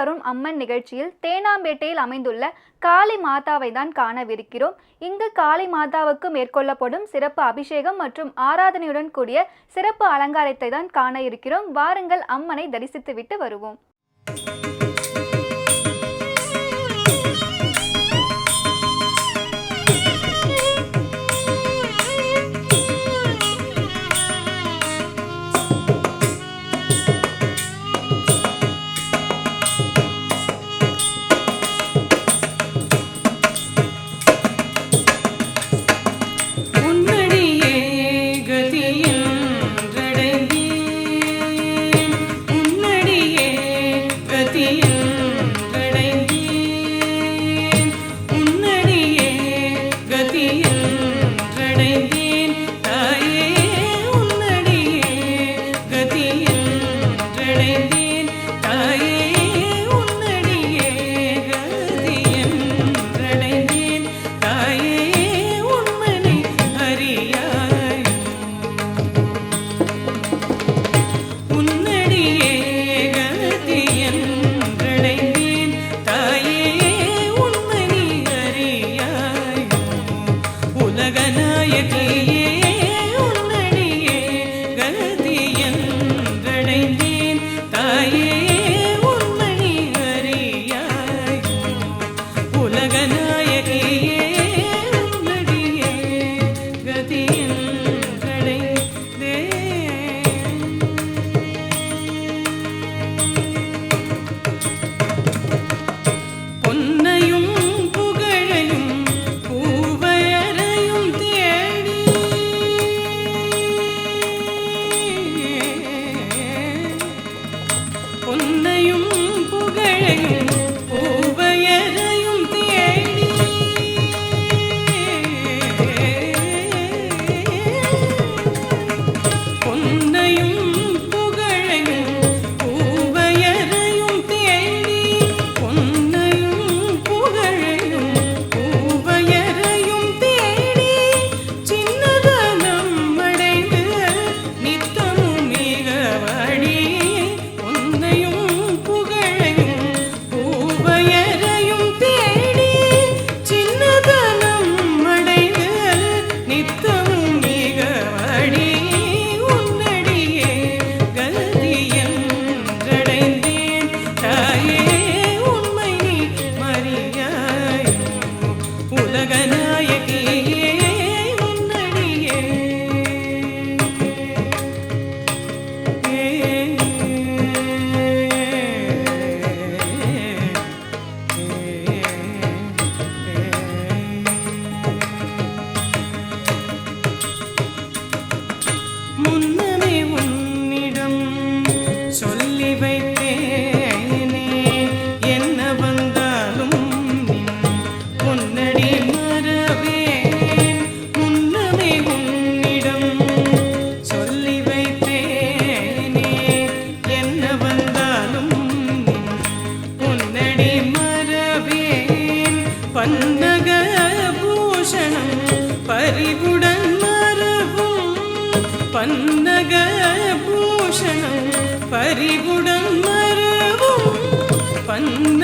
தரும் அம்மன் நிகழ்ச்சியில் தேனாம்பேட்டையில் அமைந்துள்ள காளி மாதாவை தான் காணவிருக்கிறோம். இங்கு காளி மாதாவுக்கு மேற்கொள்ளப்படும் சிறப்பு அபிஷேகம் மற்றும் ஆராதனையுடன் கூடிய சிறப்பு அலங்காரத்தை தான் காண இருக்கிறோம். வாருங்கள் அம்மனை தரிசித்துவிட்டு வருவோம். Bunun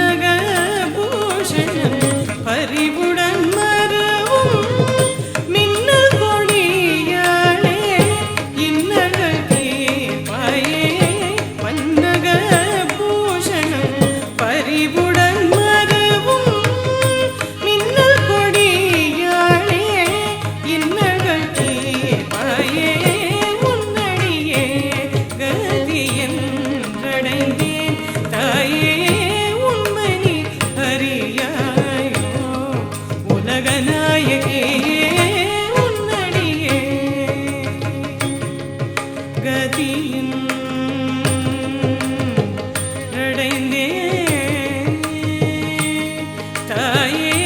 जगभूषण परिबुड கதியின் அடைந்தே. தாயே.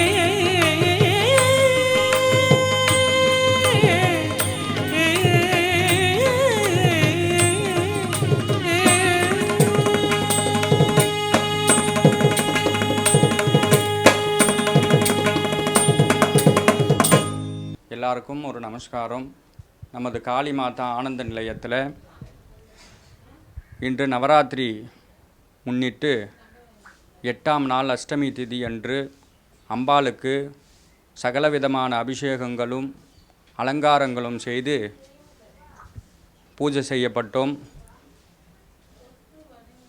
எல்லாருக்கும் ஒரு நமஸ்காரம். நமது காளி மாதா ஆனந்த நிலையத்தில் இன்று நவராத்திரி முன்னிட்டு எட்டாம் நாள் அஷ்டமி திதி அன்று அம்பாளுக்கு சகலவிதமான அபிஷேகங்களும் அலங்காரங்களும் செய்து பூஜை செய்யப்பட்டோம்.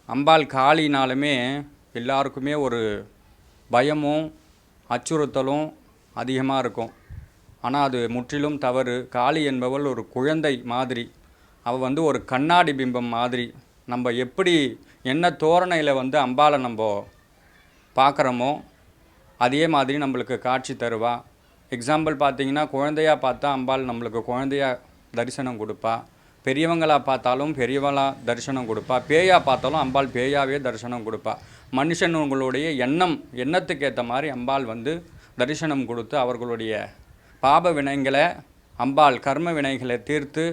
அம்பாள் காளினாலுமே எல்லாருக்குமே ஒரு பயமும் அச்சுறுத்தலும் அதிகமாக இருக்கும். ஆனால் அது முற்றிலும் தவறு. காளி என்பவள் ஒரு குழந்தை மாதிரி. அவள் வந்து ஒரு கண்ணாடி பிம்பம் மாதிரி. நம்ம எப்படி என்ன தோரணையில் வந்து அம்பாளை நம்ம பார்க்குறோமோ அதே மாதிரி நம்மளுக்கு காட்சி தருவா. எக்ஸாம்பிள் பார்த்தீங்கன்னா குழந்தையாக பார்த்தா அம்பாள் நம்மளுக்கு குழந்தையாக தரிசனம் கொடுப்பா. பெரியவங்களாக பார்த்தாலும் பெரியவங்களாக தரிசனம் கொடுப்பா. பேயா பார்த்தாலும் அம்பாள் பேயாவே தரிசனம் கொடுப்பா. மனுஷனுங்களுடைய எண்ணம் எண்ணத்துக்கு ஏற்ற மாதிரி அம்பாள் வந்து தரிசனம் கொடுத்து அவர்களுடைய பாப வினைகளை அம்பாள் கர்ம வினைகளை தீர்த்து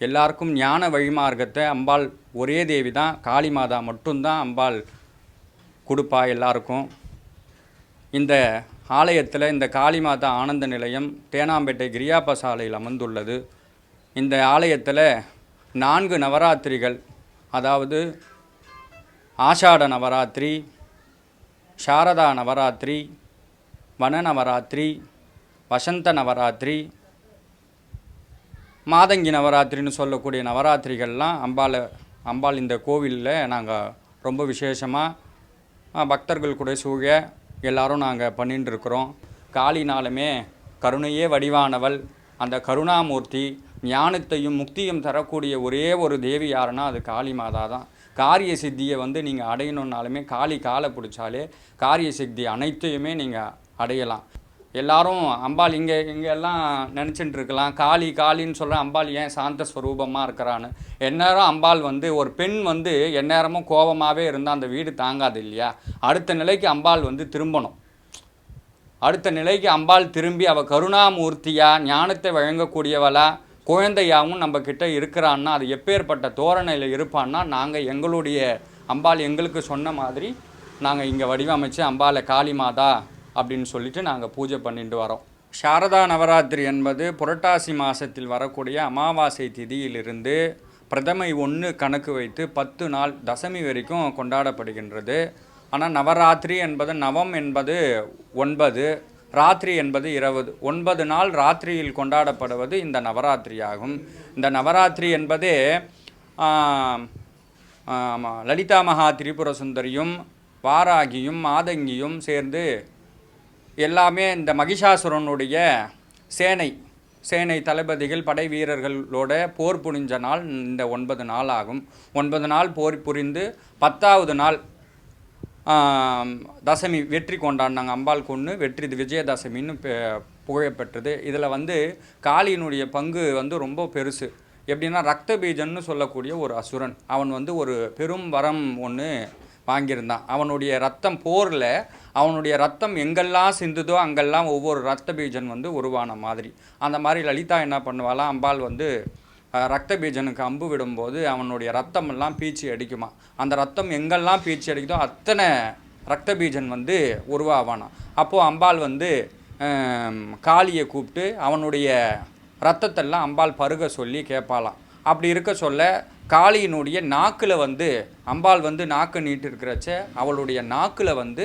எல்லாருக்கும் ஞான வழிமார்க்கத்தை அம்பாள் ஒரே தேவி தான் காளிமாதா மட்டும்தான் அம்பாள் கொடுப்பா எல்லாருக்கும். இந்த ஆலயத்தில் இந்த காளிமாதா ஆனந்த நிலையம் தேனாம்பேட்டை கிரியாப்ப சாலையில் அமர்ந்துள்ளது. இந்த ஆலயத்தில் நான்கு நவராத்திரிகள் அதாவது ஆஷாட நவராத்திரி சாரதா நவராத்திரி வன நவராத்திரி வசந்த நவராத்திரி மாதங்கி நவராத்திரின்னு சொல்லக்கூடிய நவராத்திரிகள்லாம் அம்பாளை அம்பாள் இந்த கோவிலில் நாங்கள் ரொம்ப விசேஷமாக பக்தர்கள் கூட சூழ எல்லாரும் நாங்கள் பண்ணிட்டுருக்குறோம் காலினாலுமே காளினாலுமே கருணையே வடிவானவள். அந்த கருணாமூர்த்தி ஞானத்தையும் முக்தியும் தரக்கூடிய ஒரே ஒரு தேவி யாருன்னா அது காளி மாதா தான். காரிய சித்தியை வந்து நீங்கள் அடையணுன்னாலுமே காளி காலை பிடிச்சாலே காரிய சித்தி அனைத்தையுமே நீங்கள் அடையலாம். எல்லாரும் அம்பாள் இங்கே இங்கே எல்லாம் நினச்சிட்டு இருக்கலாம் காளி காளின்னு சொல்கிற அம்பாள் ஏன் சாந்த ஸ்வரூபமாக இருக்கிறான்னு? எந்நேரம் அம்பாள் வந்து ஒரு பெண் வந்து எந்நேரமும் கோபமாகவே இருந்தால் அந்த வீடு தாங்காது இல்லையா? அடுத்த நிலைக்கு அம்பாள் வந்து திரும்பணும். அடுத்த நிலைக்கு அம்பாள் திரும்பி அவள் கருணாமூர்த்தியாக ஞானத்தை வழங்கக்கூடியவளா குழந்தையாகவும் நம்ம இருக்கிறான்னா அது எப்பேற்பட்ட தோரணையில் இருப்பான்னா நாங்கள் எங்களுடைய அம்பாள் எங்களுக்கு சொன்ன மாதிரி நாங்கள் இங்கே வடிவமைச்சு அம்பாளை காளிமாதா அப்படின்னு சொல்லிட்டு நாங்கள் பூஜை பண்ணிட்டு வரோம். சாரதா நவராத்திரி என்பது புரட்டாசி மாதத்தில் வரக்கூடிய அமாவாசை திதியிலிருந்து பிரதமை ஒன்று கணக்கு வைத்து பத்து நாள் தசமி வரைக்கும் கொண்டாடப்படுகின்றது. ஆனால் நவராத்திரி என்பது நவம் என்பது ஒன்பது ராத்திரி என்பது இருபது. ஒன்பது நாள் ராத்திரியில் கொண்டாடப்படுவது இந்த நவராத்திரி ஆகும் இந்த நவராத்திரி என்பது லலிதா மகா திரிபுர சுந்தரியும் வாராகியும் மாதங்கியும் சேர்ந்து எல்லாமே இந்த மகிஷாசுரனுடைய சேனை சேனை தளபதிகள் படை வீரர்களோட போர் புரிஞ்ச நாள் இந்த ஒன்பது நாள் ஆகும். ஒன்பது நாள் போர் புரிந்து பத்தாவது நாள் தசமி வெற்றி கொண்டாடினாங்க. அம்பாள் கொன்று வெற்றி இது விஜயதசமின்னு புகழப்பெற்றது. இதில் வந்து காளியினுடைய பங்கு வந்து ரொம்ப பெருசு. எப்படின்னா ரத்த பீஜன்னு சொல்லக்கூடிய ஒரு அசுரன். அவன் வந்து ஒரு பெரும் வரம் ஒன்று வாங்கியிருந்தான். அவனுடைய ரத்தம் போரில் அவனுடைய ரத்தம் எங்கெல்லாம் சிந்துதோ அங்கெல்லாம் ஒவ்வொரு ரத்த பீஜன் வந்து உருவான மாதிரி. அந்த மாதிரி லலிதா என்ன பண்ணுவாளாம் அம்பாள் வந்து ரத்த பீஜனுக்கு அம்பு விடும்போது அவனுடைய ரத்தம் எல்லாம் பீச்சி அடிக்குமா? அந்த ரத்தம் எங்கெல்லாம் பீச்சி அடிக்குதோ அத்தனை ரத்த பீஜன் வந்து உருவாவானாம் அப்போது அம்பாள் வந்து காளியை கூப்பிட்டு அவனுடைய ரத்தத்தெல்லாம் அம்பாள் பருக சொல்லி கேட்பாளாம் அப்படி இருக்க சொல்ல காளியினுடைய நாக்கில் வந்து அம்பாள் வந்து நாக்கு நீட்டு இருக்கிறச்ச அவளுடைய நாக்கில் வந்து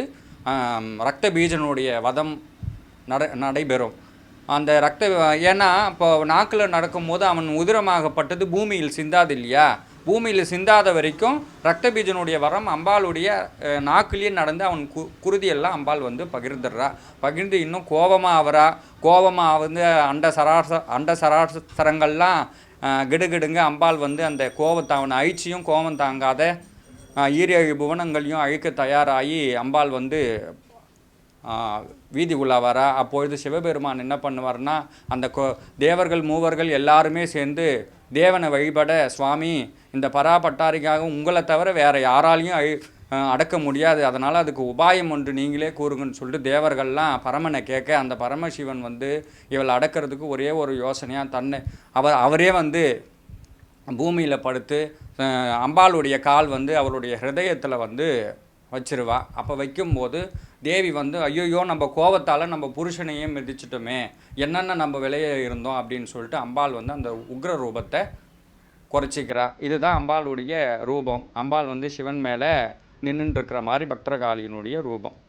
ரத்த பீஜனுடைய வதம் நட நடைபெறும். அந்த ரத்த ஏன்னா இப்போ நாக்கில் நடக்கும்போது அவன் உதிரமாகப்பட்டது பூமியில் சிந்தாது இல்லையா? பூமியில் சிந்தாத வரைக்கும் ரத்த பீஜனுடைய வரம் அம்பாளுடைய நாக்குலேயே நடந்து அவன் கு குருதியெல்லாம் அம்பாள் வந்து பகிர்ந்துடுறா. பகிர்ந்து இன்னும் கோபமாக ஆவறா. கோபமாக வந்து அண்ட சராச அண்ட சராசரங்கள்லாம் அஹ், கிடுகிடுங்க அம்பாள் வந்து அந்த கோபத்தை அவனை அழிச்சியும் கோபம் தாங்காத ஈரேழு புவனங்களையும் அழிக்க தயாராகி அம்பாள் வந்து வீதி உலாவாரா அப்பொழுது சிவபெருமான் என்ன பண்ணுவார்னா அந்த கோ தேவர்கள் மூவர்கள் எல்லாருமே சேர்ந்து தேவனை வழிபட சுவாமி இந்த பராபட்டாரிக்காக உங்களை தவிர வேறு யாராலையும் அழி அடக்க முடியாது. அதனால் அதுக்கு உபாயம் ஒன்று நீங்களே கூறுங்கன்னு சொல்லிட்டு தேவர்கள்லாம் பரமனை கேட்க அந்த பரமசிவன் வந்து இவளை அடக்கிறதுக்கு ஒரே ஒரு யோசனையாக தன்னை அவர் அவரே வந்து பூமியில் படுத்து அம்பாளுடைய கால் வந்து அவளுடைய ஹிருதயத்தில் வந்து வச்சிருவா. அப்போ வைக்கும்போது தேவி வந்து ஐயோயோ நம்ம கோபத்தால் நம்ம புருஷனையும் மிதிச்சிட்டோமே. என்னென்ன நம்ம விலையே இருந்தோம்? அப்படின்னு சொல்லிட்டு அம்பாள் வந்து அந்த உக்ர ரூபத்தை குறைச்சிக்கிறா. இதுதான் அம்பாளுடைய ரூபம். அம்பாள் வந்து சிவன் மேலே நின்றுட்டுருக்கிற மாதிரி பக்தகாளியினுடைய ரூபம்.